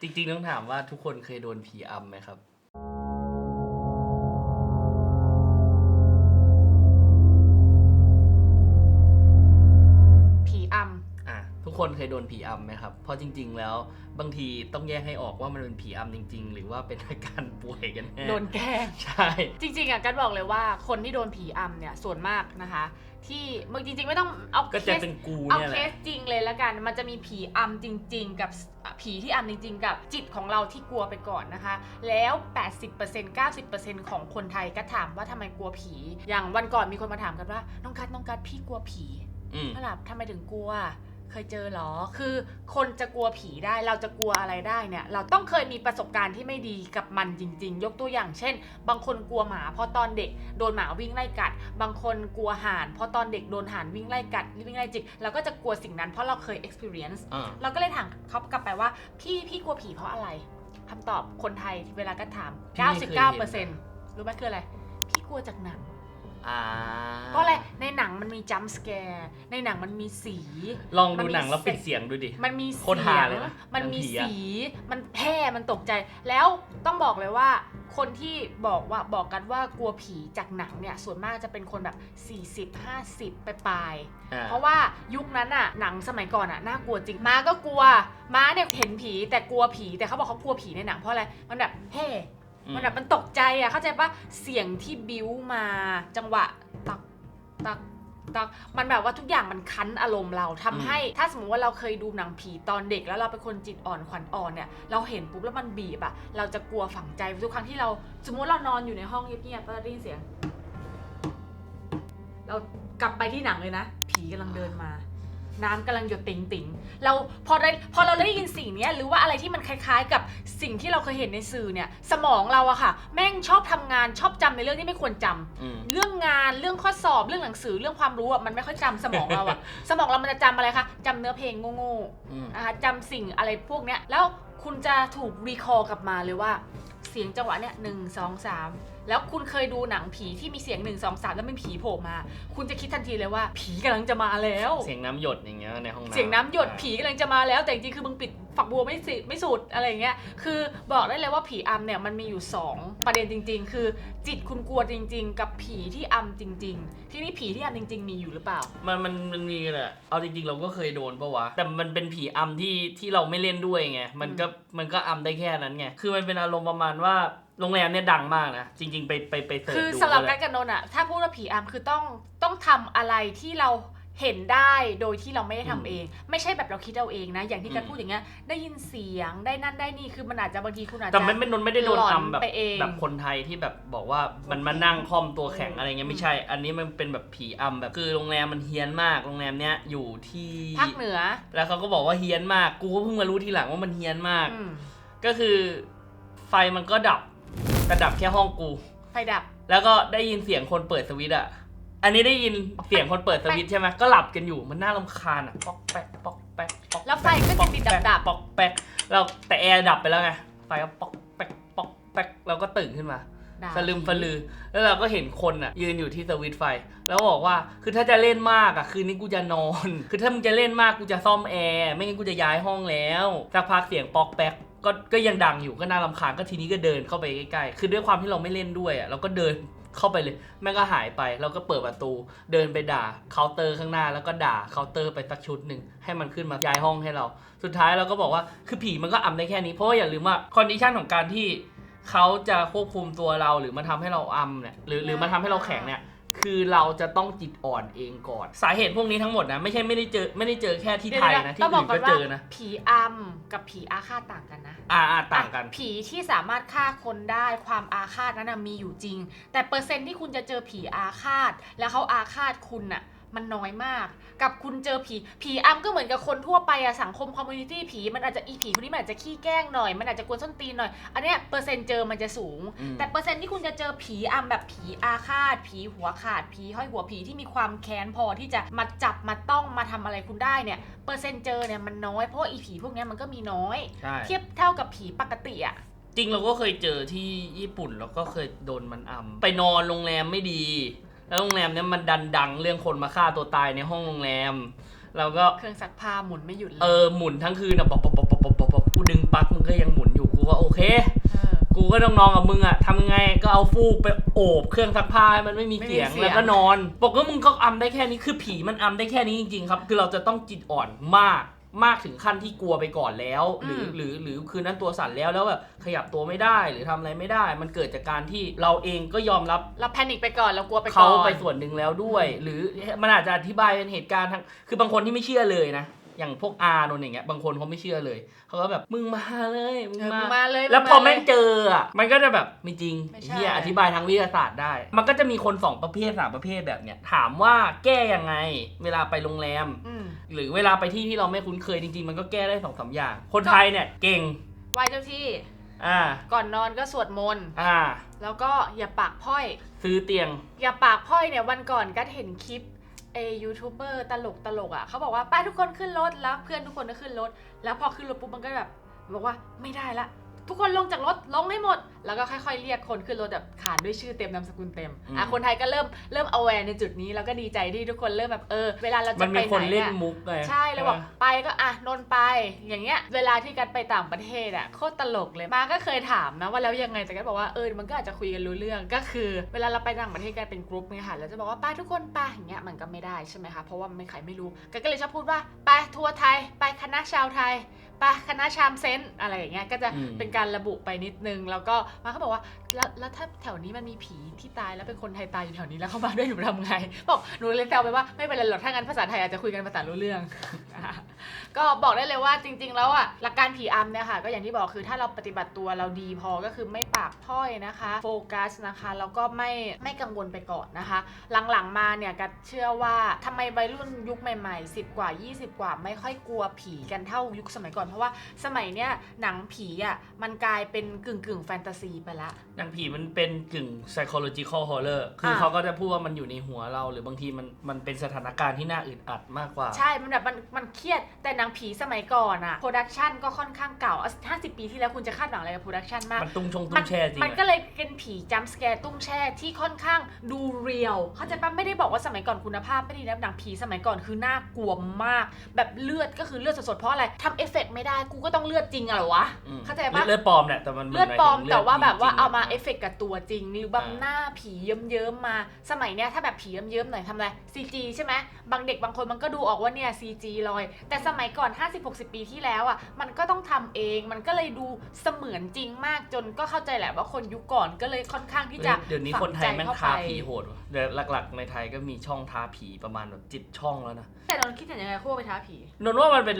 จริงๆต้องถามว่าทุกคนเคยโดนผีอำไหมครับ เคยโดนผีอำไหมครับ เพราะจริง ๆ แล้วบางทีต้องแยกให้ออกว่ามันเป็นผีอำจริง ๆ หรือว่าเป็นอาการป่วยกันแน่ำโดนแกล้ง ใช่ จริงๆอะกันบอกเลยว่าคนที่โดนผีอำเนี่ยส่วนมากนะคะ ที่มึงจริง ๆ ไม่ต้องเอาก็เคจะสเป็นกูเอาเนี่ยแหเคละ สจริงเลยแล้วกัน มันจะมีผีอำจริง ๆ กับผีที่อำจริง ๆ กับจิตของเราที่กลัวไปก่อนนะคะ แล้ว 80% 90%ของคนไทยก็ถามว่าทำไมกลัวผี อย่างวันก่อนมีคนมาถามกันว่าน้องกัดน้องกัดพี่กลัวผี อืมนั่นแหละทำไมถึงกลัว เคยเจอเหรอ คือคนจะกลัวผีได้ เราจะกลัวอะไรได้เนี่ย เราต้องเคยมีประสบการณ์ที่ไม่ดีกับมันจริง ๆ ยกตัวอย่างเช่น บางคนกลัวหมาเพราะตอนเด็กโดนหมาวิ่งไล่กัด บางคนกลัวห่านเพราะตอนเด็กโดนห่านวิ่งไล่กัดวิ่งไล่จิก เราก็จะกลัวสิ่งนั้นเพราะเราเคย experience อ่าเราก็เลยถามเขากลับไปว่า พี่พี่กลัวผีเพราะอะไรคำตอบคนไทยเวลาก็ถาม 99%รู้ไหมคืออะไร พี่กลัวจากหนัง อ่าเพราะอะไรในหนังมันมีจัมป์สแกร์ในหนังมันมีสี ลองมัดูนมีหนังแล้วปิดเซ็กเสียงดูดิ มันมีโคเสีตรฮายงเลยนะมันมีหนังผีอะ สีมันแพร่มันตกใจ แล้วต้องบอกเลยว่า คนที่บอกว่าบอกกันว่ากลัวผีจากหนังเนี่ยส่วนมากจะเป็นคนแบบ 40 50 ไปปลายๆ อ่า เพราะว่ายุคนั้นอะหนังสมัยก่อนอะน่ากลัวจริงม้าก็กลัวม้าเนี่ยเห็นผีแต่กลัวผีแต่เขาบอกเขากลัวผีในหนังเพราะอะไรมันแบบเฮ้อื มมันแบบมันตกใจอะเข้าใจปะเสียงที่บิ้วมาจังหวะตักตักตักมันแบบว่าทุกอย่างมันคั้นอารมณ์เราทำให้ ถ้าสมมติว่าเราเคยดูหนังผีตอนเด็ก แล้วเราเป็นคนจิตอ่อนขวัญอ่อนเนี่ยเราเห็นปุ๊บแล้วมันบีบอะเราจะกลัวฝังใจทุกครั้งที่เรา สมมติเรานอนอยู่ในห้องเงียบๆแล้วเราได้ยินเสียง เรากลับไปที่หนังเลยนะ ผีกำลังเดินมา น้ำกำลังหยดติ่งติ่งๆเราพอได้พอเราได้ยินสิ่งเนี้ยหรือว่าอะไรที่มันคล้ายๆ กับสิ่งที่เราเคยเห็นในสื่อเนี่ย สมองเราอะค่ะ แม่งชอบทำงานชอบจำในเรื่องที่ไม่ควรจำอืม เรื่องงานเรื่องข้อสอบเรื่องหนังสือเรื่องความรู้อะมันไม่ค่อยจำสมองเราอะ สมองเรามันจะจำอะไรคะจำเนื้อเพลงโง่อืม ๆนะคะจำสิ่งอะไรพวกเนี้ยแล้วคุณจะถูกรีคอร์กลับมาเลยว่า เสียงจังหวะเนี้ยหนึ่งสองสาม แล้วคุณเคยดูหนังผีที่มีเสียงหนึ่งสองสามแล้วมีผีโผล่มา คุณจะคิดทันทีเลยว่าผีกำลังจะมาแล้ว เสียงน้ำหยดอย่างเงี้ยในห้องน้ำเสียงน้ำหยดผีกำลังจะมาแล้วแต่จริงๆคือมึงปิดฝักบัวไม่สิไม่สุดอะไรอย่างเงี้ย คือบอกได้เลยว่าผีอำเนี่ยมันมีอยู่ 2 ประเด็นจริง ๆ คือ จิตคุณกลัวจริง ๆ กับผีที่อำจริง ๆ ที่นี่ผีที่อำจริง ๆ มีอยู่หรือเปล่า มันมันมันมีแหละเอาจริงๆ เราก็เคยโดนปะวะ แต่มันเป็นผีอำที่ที่เราไม่เล่นด้วยไง มันก็มันก็อำได้แค่นั้นไง คือมันเป็นอารมณ์ประมาณว่า โรงแรมเนี่ยดังมากนะ จริง ๆ ไปไปไปเสิร์ชคือดูสำหรับก็กัได้นกับนนท์อะถ้าพูดว่าผีอำคือต้องต้องทำอะไรที่เราเห็นได้โดยที่เราไม่ได้ทำเอง ไม่ใช่แบบเราคิดเอาเองนะ อย่างที่กันพูดอย่างเงี้ยได้ยินเสียงได้นั่นได้นี่คือมันอาจจะบางทีคุณอาจจะ แต่ไม่ไม่นนไม่ได้โดนหลอนอำแบบไปเอง แบบคนไทยที่แบบบอกว่ามันมานั่งคล่อมตัวแข็งอะไรเงี้ยไม่ใช่ อันนี้มันเป็นแบบผีอำแบบคือโรงแรมมันเฮี้ยนมากโรงแรมเนี้ยอยู่ที่ ภาคเหนือแล้วเขาก็บอกว่าเฮี้ยนมาก กูก็เพิ่งมารู้ทีหลังว่ามันเฮี้ยนมาก อืมก็คือไฟมันก็ดับ แต่ดับแค่ห้องกู ไฟดับ แล้วก็ได้ยินเสียงคนเปิดสวิตช์อะ อันนี้ได้ยินเสียงคนเปิดสวิตช์ใช่ไหมก็หลับกันอยู่มันน่ารำคาญอะป๊อกแป๊กป๊อกแป๊กป๊อกแล้วไฟก็จะติดดับๆ ป๊อกแป๊กเราแต่แอร์ดับไปแล้วไงไฟก็ป๊อกแป๊กป๊อกแป๊กเราก็ตื่นขึ้นมาด่าสลืมฟลือ แล้วเราก็เห็นคนอะ ยืนอยู่ที่สวิตช์ไฟ แล้วบอกว่า คือถ้าจะเล่นมากอะ คืนนี้กูจะนอน คือถ้ามึงจะเล่นมากกูจะซ่อมแอร์ ไม่งั้นกูจะย้ายห้องแล้ว สักพักเสียงป๊อกแป๊ก ก็ก็ยังดังอยู่ก็น่ารำคาญก็ทีนี้ก็เดินเข้าไปใกล้ๆคือด้วยความที่เราไม่เล่นด้วยอะเราก็เดินเข้าไปเลยแม่งก็หายไปเราก็เปิดประตู เดินไปด่าเคาน์เตอร์ข้างหน้าแล้วก็ด่าเคาน์เตอร์ไปสักชุดหนึ่งให้มันขึ้นมาย้ายห้องให้เรา สุดท้ายเราก็บอกว่าคือผีมันก็อ่ำได้แค่นี้เพราะว่าอย่าลืมว่าคอนดิชันของการที่เขาจะควบคุมตัวเราหรือมาทำให้เราอ่ำเนี่ยหรือหรือมาทำให้เราแข็งเนี่ย คือเราจะต้องจิตอ่อนเองก่อน สาเหตุพวกนี้ทั้งหมดนะ ไม่ใช่ไม่ได้เจอไม่ได้เจอแค่ที่ไทยนะที่ต้องบออื่กนก่อนว่าก็เจอนะผีอำกับผีอาฆาตต่างกันนะ อ่าอ่าต่างกันอะผีที่สามารถฆ่าคนได้ความอาฆาตนั้นนะมีอยู่จริง แต่เปอร์เซ็นต์ที่คุณจะเจอผีอาฆาต แล้วเขาอาฆาตคุณน่ะ มันน้อยมาก กับคุณเจอผี ผีอำก็เหมือนกับคนทั่วไปอะสังคมคอมมูนิตี้ผีมันอาจจะอีผีคนนี้มันอาจจะขี้แกล้งหน่อย มันอาจจะกวนส้นตีนหน่อย อันเนี้ยเปอร์เซ็นต์เจอมันจะสูง อืม แต่เปอร์เซ็นต์ที่คุณจะเจอผีอำแบบผีอาฆาต ผีหัวขาด ผีห้อยหัวผีที่มีความแค้นพอที่จะมาจับมาต้องมาทำอะไรคุณได้เนี่ย เปอร์เซ็นต์เจอเนี่ยมันน้อย เพราะว่าอีผีพวกเนี้ยมันก็มีน้อย ใช่ เทียบเท่ากับผีปกติอะ จริงเราก็เคยเจอที่ญี่ปุ่นแล้วก็เคยโดนมันอำไปนอนโรงแรมไม่ดี แล้วโรงแรมเนี้ยมันดันดังเรื่องคนมาฆ่าตัวตายในห้องโรงแรมเราก็เครื่องซักผ้าหมุนไม่หยุดเลยเออหมุนทั้งคืนอะป๊อปป๊อปป๊อปป๊อปป๊อปป๊อปกูดึงปลั๊กมึงก็ยังหมุนอยู่กูว่าโอเค เออ กูก็ต้องนอนกับมึงอะทำยังไงก็เอาฟูกไปโอบเครื่องซักผ้าให้มันไม่มีไม่มีเสียงเสียง แล้วก็นอนบอกว่ามึงก็อำได้แค่นี้คือผีมันอำได้แค่นี้จริงๆครับ คือเราจะต้องจิตอ่อนมาก มากถึงขั้นที่กลัวไปก่อนแล้ว หรือหรือหรือคืนนั้นตัวสั่นแล้วแล้วแบบขยับตัวไม่ได้หรือทำอะไรไม่ได้ มันเกิดจากการที่เราเองก็ยอมรับเราแพนิคไปก่อนเรากลัวไปก่เขาอนไปส่วนหนึ่งแล้วด้วย หรือมันอาจจะอธิบายเป็นเหตุการณ์ทั้งคือบางคนที่ไม่เชื่อเลยนะ อย่างพวกอาโนนอย่างเงี้ยบางคนเขาไม่เชื่อเลยเขาก็แบบมึงมาเลยมึงเออมามึงมาเลยแล้วพอมึแม่งาเลยเจออะมันก็จะแบบไม่จริงไม่ใช่เฮียอธิบายทางวิทยาศาสตร์ได้ มันก็จะมีคนสองประเภทสามประเภทแบบเนี้ยถามว่าแก้ยังไง เวลาไปโรงแรมอืมหรือเวลาไปที่ที่เราไม่คุ้นเคยจริงๆ มันก็แก้ได้สองสามอย่าง คนไทยเนี่ยเก่งไหว้เจ้าที่อ่าก่อนนอนก็สวดมนต์อ่าแล้วก็อย่าปากพร่อย ซื้อเตียง อย่าปากพร่อยเนี่ยวันก่อนก็เห็นคลิป เอยูทูบเบอร์ตลกตลกอะเขาบอกว่าไปทุกคนขึ้นรถแล้วเพื่อนทุกคนก็ขึ้นรถ แล้วพอขึ้นรถปุ๊บมันก็แบบบอกว่าไม่ได้ละ ทุกคนลงจากรถลงให้หมด แล้วก็ค่อยๆ เรียกคนขึ้นรถแบบขานด้วยชื่อเต็มนามสกุลเต็มอืมอะคนไทยก็เริ่มเริ่ม aware ในจุดนี้แล้วก็ดีใจที่ทุกคนเริ่มแบบเออเวลาเรามัจะนไปมีคนไหนเล่นอะมุกไงใช่แล้วบอกไปก็อะนนท์ไปอย่างเงี้ยเวลาที่กันไปต่างประเทศอะโคตรตลกเลยมาก็เคยถามนะว่าแล้วยังไงแต่กันบอกว่าเออมันก็อาจจะคุยกันรู้เรื่องก็คือ เวลาเราไปต่างประเทศกันเป็นกรุ๊ปไงค่ะแล้วจะบอกว่าไปทุกคนไปอย่างเงี้ยมันก็ไม่ได้ใช่ไหมคะเพราะว่าไม่ใครไม่รู้กันก็เลยชอบพูดว่าไปทัวร์ไทยไปคณะชาวไทย ไปคณะชามเซนต์อะไรอย่างเงี้ยก็จะอืมเป็นการระบุไปนิดนึง แล้วก็มาเขาบอกว่าแล้วแล้วถ้าแถวนี้มันมีผีที่ตายแล้วเป็นคนไทยตายอยู่แถวนี้แล้วเข้ามาด้วยหนูทำไงบอกหนูเลยแซวไปว่าไม่เป็นไรหรอกถ้างั้นภาษาไทยอาจจะคุยกันภาษารู้เรื่อง ก็บอกได้เลยว่าจริง ๆ แล้วอะหลักการผีอำเนี่ยค่ะก็อย่างที่บอกคือถ้าเราปฏิบัติตัวเราดีพอก็คือไม่ปากพร่อยนะคะโฟกัสนะคะแล้วก็ไม่ไม่กังวลไปก่อนนะคะ หลังๆมาเนี่ยกัดเชื่อว่าทำไมวัยรุ่นยุคใหม่ๆ 10 กว่า 20 กว่าไม่ค่อยกลัวผีกันเท่ายุคสมัยก่อนเพราะว่าสมัยเนี้ยหนังผีอะมันกลายเป็นกึ่งกึ่งๆแฟนตาซีไปละ หนังผีมันเป็นกึ่ง psychological horror คืออะเขาก็จะพูดว่ามันอยู่ในหัวเรา หรือบางทีมันมันเป็นสถานการณ์ที่น่าอึดอัดมากกว่า ใช่ มันแบบมันมันเครียดแต่หนังผีสมัยก่อนอะโปรดักชันก็ค่อนข้างเก่าห้าสิบปีที่แล้วคุณจะคาดหวังอะไรกับโปรดักชันมากมันตุ้งชงมัตุ้งแช่จริงมันอะก็เลยเป็นผีจัมป์สแกร์ตุ้งแช่ที่ค่อนข้างดูเรียลเข้าใจปะไม่ได้บอกว่าสมัยก่อนคุณภาพไม่ดีนะหนังผีสมัยก่อนคือน่ากลัวมาก แบบเลือดก็คือเลือดสดๆเพราะอะไรทำเอฟเฟกต์ไม่ได้กูก็ต้องเลือดจริงอะเหรอวะอืมเข้าใจปะเลือดปลอมแหละแต่มันเลือดปลอมหยถึงแต่ว่าแบบว่าจริงๆเอามาะเอฟเฟกต์กับตัวจริง หรือบางอ่าหน้าผีเยิ้มๆมา สมัยเนี้ยถ้าแบบผีเยิ้มๆหน่อยทำอะไร CG ใช่ไหมบางเด็กบางคนมันก็ดูออกว่าเนี่ย CG ลอย แต่สมัยก่อน 50-60 ปีที่แล้วอะมันก็ต้องทำเองมันก็เลยดูเสมือนจริงมากจนก็เข้าใจแหละว่าคนยุคก่อนก็เลยค่อนข้างที่จะเดี๋ยวนี้ฝังคนไทยใจแม่งเข้าท้าไปผีโหดว่ะเดี๋ยวหลัก ๆ ในไทยก็มีช่องท้าผีประมาณแบบจิตช่องแล้วนะแต่นนท์คิดอย่างไรคู่ไปท้าผีนนท์ว่ามันเป็น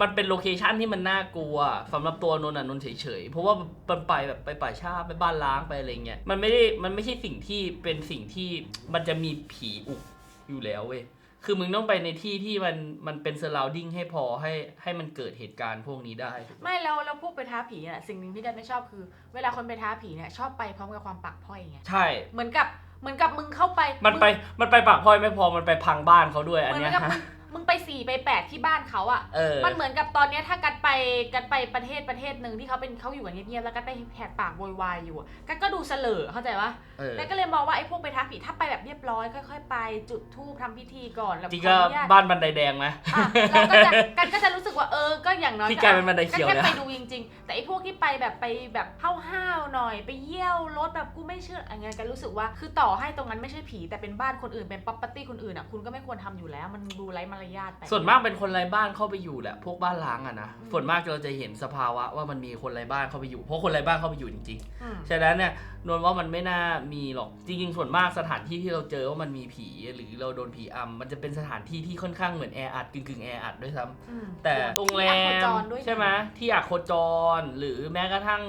มันเป็นโลเคชันที่มันน่ากลัวสำหรับตัวนนท์อะนนท์เฉยๆเพราะว่ามันไปแบบไปป่าชาไปบ้านล้างไปอะไรเงี้ยมันไม่ได้มันไม่ใช่สิ่งที่เป็นสิ่งที่มันจะมีผีอุกอยู่แล้วเว้ยคือมึงต้องไปในที่ที่มันมันเป็น surrounding ให้พอให้ให้มันเกิดเหตุการณ์พวกนี้ได้ ไม่แล้วแล้วพวกไปท้าผีอะสิ่งหนึ่งที่กันไม่ชอบคือ เวลาคนไปท้าผีเนี่ยชอบไปพร้อมกับความปักพร่อยไงใช่เหมือนกับเหมือนกับมึงเข้าไป มันไปมันไปปากพลอยไม่พอมันไปพังบ้านเขาด้วยเหอันมือนเนี้ยกับฮะ มึงมึงไปสี่ไปแปดที่บ้านเขาอะเออ มันเหมือนกับตอนเนี้ยถ้ากันไปกันไปประเทศประเทศหนึ่งที่เขาเป็นเขาอยู่กันเงียบๆแล้วกันไปแหกปากโวยวายอยู่อะกันก็ดูเสลอเข้าใจปะเออ แล้วก็เลยมองว่าไอ้พวกไปท้าผีถ้าไปแบบเรียบร้อยค่อยๆไปจุดธูปทำพิธีก่อนแล้วจริงขก็ออนุญาตบ้านบันไดแดงไหม อะเราก็จะกันก็จะรู้สึกว่าเออก็อย่างน้อยที่กลายเป็นบันไดก็เขียวแค่แล้วไปดูจริง ๆ แต่ไอ้พวกที่ไปแบบไปแบบห้าวๆหน่อย ไปเยี่ยวรถแบบกูไม่เชื่ออะไรเงี้ยกันรู้สึกว่าคือต่อให้ตรงนั้นไม่ใช่ผีแต่เป็นบ้านคนอื่นเป็นป๊อปปี้คนอื่นอะคุณก็ไม่ควรทำอยู่แล้ว มันดูไร้มารยาทไปส่วนมากเป็นคนไร้บ้านเข้าไปอยู่แหละพวกบ้านล้างอะนะอืมส่วนมากเราจะเห็นสภาวะว่ามันมีคนไร้บ้านเข้าไปอยู่เพราะคนไร้บ้านเข้าไปอยู่จริงอืมๆฉะนั้นเนี่ยนวลว่ามันไม่น่ามีหรอกจริงๆส่วนมากสถานที่ที่เราเจอว่ามันมีผีหรือเราโดนผีอำมันจะเป็นสถานที่ที่ค่อนข้างเหมือนแออัดกึ่งๆแออัดด้วยซ้ำ อืมแต่โรงแรที่อัโคมจด้วยใช่ไหมที่อาโคจรหรือแม้กระทั่ง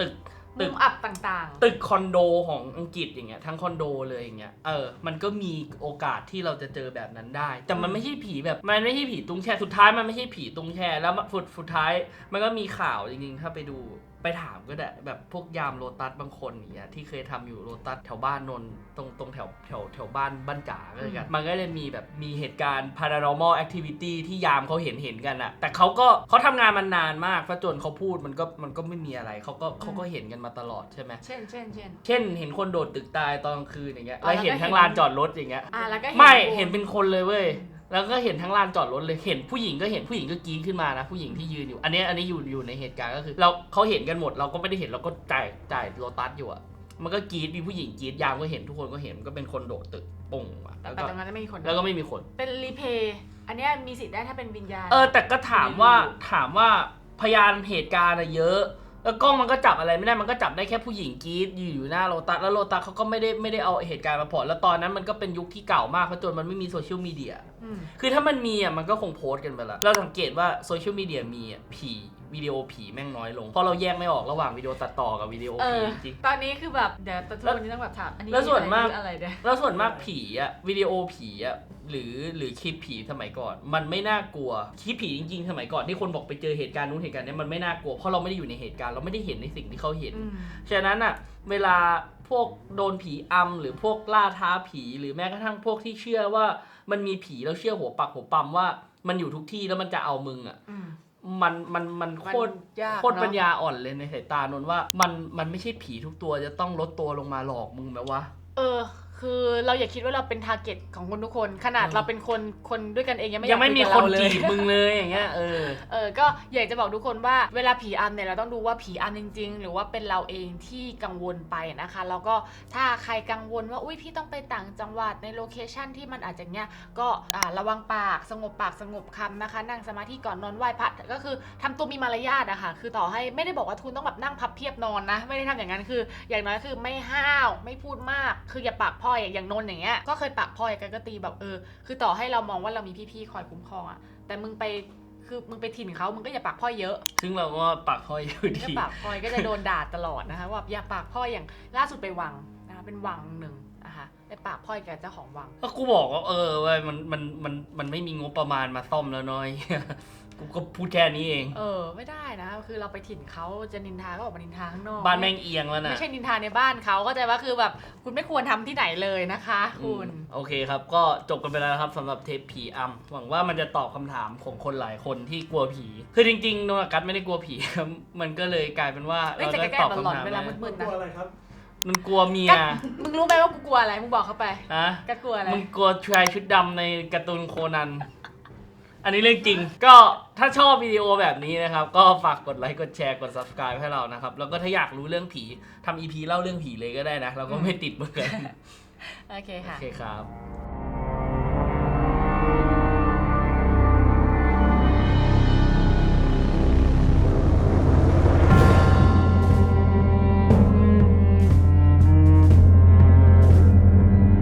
ตึก ตึมุกมอับต่างๆตึกคอนโดของอังกฤษอย่างเงี้ยทั้งคอนโดเลยอย่างเงี้ยเออมันก็มีโอกาสที่เราจะเจอแบบนั้นได้ แต่มันไม่ใช่ผีแบบมันไม่ใช่ผีตุงแช่สุดท้ายมันไม่ใช่ผีตุงแช่แล้วสุดสุดท้ายมันก็มีข่าวจริงๆถ้าไปดู ไปถามก็ได้แบบพวกยามโลตัสบางคนอย่างเงี้ยที่เคยทำอยู่โลตัสแถวบ้านนนท์ตรงตรงแถวแถวแถวบ้านบ้านจ๋าก็เลยกันมันก็เลยมีแบบมีเหตุการณ์ paranormal activity ที่ยามเขาเห็นเห็นกันอะแต่เขาก็เขาทำงานมานานมากซะจนเขาพูดมันก็มันก็ไม่มีอะไรเขาก็เขาก็เห็นกันมาตลอดใช่ไหมเช่นเช่นเช่นเช่นเห็นคนโดดตึกตายตอนกลางคืนอย่างเงี้ยอ๋อแล้วเห็นแล้วก็ทั้งเห็นลานจอดรถอย่างเงี้ยอะแล้วก็ไม่กูเห็นเป็นคนเลยเว้ย แล้วก็เห็นทั้งลานจอดรถเลยเห็นผู้หญิงก็เห็นผู้หญิงก็กรี๊ดขึ้นมานะผู้หญิงที่ยืนอยู่ อันนี้อันนี้อยู่อยู่ในเหตุการณ์ก็คือเราเขาเห็นกันหมดเราก็ไม่ได้เห็นเราก็จ่ายจ่ายโลตัสอยู่อะมันก็กรี๊ดมีผู้หญิงกรี๊ดยามก็เห็นทุกคนก็เห็นก็เป็นคนโดดตึกปุ่งอะแต่แล้วแต่ก็ตรงนั้นไม่มีคนแล้วก็ไม่มีคน เป็นรีเพย์อันเนี้ยมีสิทธิ์ได้ถ้าเป็นวิญญาณ เออแต่ก็ถามว่าไม่รู้ถามว่าพยานเหตุการณ์อะเยอะ แล้วกล้องมันก็จับอะไรไม่ได้มันก็จับได้แค่ผู้หญิงกรีดอยู่อยู่หน้าโลตัสแล้วโลตัสเขาก็ไม่ได้ไม่ได้เอาเหตุการณ์มาพอร์ตแล้วตอนนั้นมันก็เป็นยุคที่เก่ามากเพราะจนมันไม่มีโซเชียลมีเดียอืม คือถ้ามันมีอะมันก็คงโพสต์กันไปแล้วเราสังเกตว่าโซเชียลมีเดียมีอะผีวิดีโอผีแม่งน้อยลง เพราะเราแยกไม่ออกระหว่างวิดีโอตัดต่อกับวิดีโอเอผีอจริงตอนนี้คือแบบเดี๋ยวตัววันนี้ต้องแบบถามอันนี้แล้วส่วนมากอะไรเนี่ยแล้วส่วนมากผีอะวิดีโอผีอะหรือหรือคลิปผีสมัยก่อน มันไม่น่ากลัวคลิปผีจริงๆ สมัยก่อนที่คนบอกไปเจอเหตุการณ์นู้นเหตุการณ์นี้มันไม่น่ากลัวเพราะเราไม่ได้อยู่ในเหตุการณ์เราไม่ได้เห็นในสิ่งที่เขาเห็นอืมฉะนั้นอะเวลา พวกโดนผีอำหรือพวกล่าท้าผีหรือแม้กระทั่งพวกที่เชื่อว่ามันมีผีแล้วเชื่อหัวปักหัวปั๊มว่ามันอยู่ทุกที่แล้วมันจะเอามึงอะอืมมันมันมันโคตรมันยากโคตรเนอะปัญญาอ่อนเลยในสายตานนท์ว่า มันมันไม่ใช่ผีทุกตัวจะต้องลดตัวลงมาหลอกมึงแบบว่า เออ คือเราอย่าคิดว่าเราเป็นทาร์เก็ตของคนทุกคน ขนาดอืมเราเป็นคนคนด้วยกันเองยังไม่ยังไม่อากมีคุคนกับเราเลยจีบมึงเลยอย่างเงี้ยเออเออก็อยากจะบอกทุกคนว่าเวลาผีอำเนี่ยเราต้องดูว่าผีอำจริง ๆ หรือว่าเป็นเราเองที่กังวลไปนะคะ แล้วก็ถ้าใครกังวลว่าอุ้ยพี่ต้องไปต่างจังหวัดในโลเคชันที่มันอาจจะเนี้ยก็อ่าระวังปากสงบปากสงบคำนะคะ นั่งสมาธิก่อนนอนไหว้พระก็คือทำตัวมีมารยาทอะค่ะคือต่อให้ไม่ได้บอกว่าทุนต้องแบบนั่งพับเพียบนอนนะ ไม่ได้ทำอย่างนั้นคือ อย่างน้อยคือไม่ห้าวไม่พูดมากคืออย่าปากพร่อยอย่างนนท์อย่างเงี้ย ก็เคยปากพร่อยกันก็ตีแบบเออ คือต่อให้เรามองว่าเรามีพี่ๆคอยคุ้มครองอะแต่มึงไปคือมึงไปถิ่นเขามึงก็อย่าปากพร่อยเยอะ ซึ่งเราก็ปากห้อยอยู่ถ้าดีปากพร่อยก็จะโดนด่าตลอดนะคะว่าอย่าปากพร่อยอย่างล่าสุดไปวังนะคะเป็นวังหนึ่งนะคะไปปากพร่อยกับเจ้าของวัง ก็กูบอกว่าเออเว้ยมันมันมันมันไม่มีงบประมาณมาซ่อมแล้วน้อย กูก็พูดแค่นี้เอง เออ ไม่ได้นะ คือเราไปถิ่นเขาจะนินทาก็ออกมานินทาข้างนอกบ้านแม่งเอียงแล้วนะ ไม่ใช่นินทาในบ้านเขาก็ใจว่าคือแบบคุณไม่ควรทำที่ไหนเลยนะคะ คุณอืมโอเคครับ ก็จบกันไปแล้วนะครับสำหรับเทปผีอำหวังว่ามันจะตอบคำถามของคนหลายคนที่กลัวผี คือจริงๆโนอากัสไม่ได้กลัวผีครับ มันก็เลยกลายเป็นว่าเอ้ยเราแต่ได้แกล้ตอบงหลอนคำถามๆเวลาได้มืดๆกนะลัวอะไรครับมันกลัวเมียกัดมึงรู้ไหมว่ากูกลัวอะไร มึงบอกเขาไปฮะกัดกลัวอะไร มึงกลัวชายชุดดำในการ์ตูนโคนัน อันนี้เรื่องจริง ก็ถ้าชอบวิดีโอแบบนี้นะครับ ก็ฝากกดไลค์ กดแชร์ กด subscribe ให้เรานะครับ แล้วก็ถ้าอยากรู้เรื่องผีทำ EP เล่าเรื่องผีเลยก็ได้นะ เราก็ไม่ติดเหมือนกัน โอเคโอค่ะ เคครับ